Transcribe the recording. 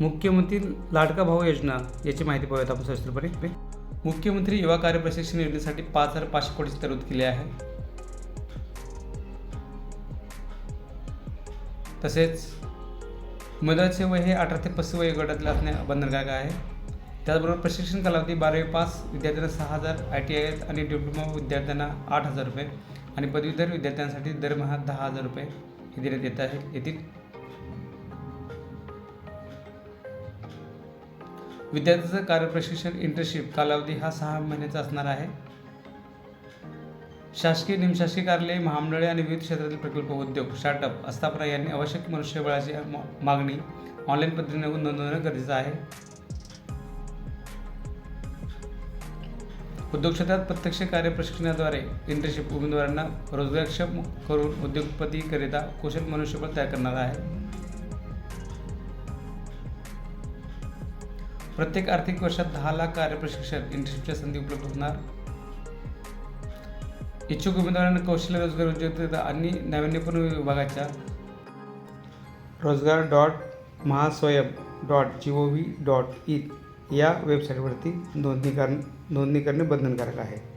मुख्यमंत्री लाडका भाऊ योजना याची माहिती पाहूयात आपण सविस्तरपणे. मुख्यमंत्री युवा कार्य प्रशिक्षण योजनेसाठी पाच हजार पाचशे कोटीची तरतूद केली आहे. तसेच मुलाचे वय हे अठरा ते पस्तीस वयोगटातले असणे बंधनकारक आहे. त्याचबरोबर प्रशिक्षण कालावधी बारावी पास विद्यार्थ्यांना सहा हजार आय टी आय आणि डिप्लोमा विद्यार्थ्यांना आठ हजार रुपये आणि पदवीधर विद्यार्थ्यांसाठी दरमहा दहा हजार रुपये हे देण्यात येत आहे. येतील विद्यार्थ्याचं कार्यप्रशिक्षण इंटर्नशिप कालावधी हा सहा महिन्याचा असणार आहे. शासकीय निमशासकीय कार्यालय महामंडळे आणि विविध क्षेत्रातील प्रकल्प उद्योग स्टार्टअप आस्थापना यांनी आवश्यक मनुष्यबळाची मा- मागणी ऑनलाईन पद्धतीने नोंदवणं गरजेचं आहे. उद्योग क्षेत्रात प्रत्यक्ष कार्य प्रशिक्षणाद्वारे इंटर्नशिप उमेदवारांना रोजगारक्षम करून उद्योगपतीकरिता कुशल मनुष्यबळ तयार करणार आहे. प्रत्येक आर्थिक वर्षात दहा लाख कार्य प्रशिक्षण इंटर्नशिपच्या संधी उपलब्ध होणार. इच्छुक उमेदवारांना कौशल्य रोजगार उद्योजकता आणि नाविन्यपूर्ण विभागाच्या. Rojgar dot mahaswayam dot G O V dot in या वेबसाईटवरती नोंदणी कर नोंदणी करणे बंधनकारक आहे.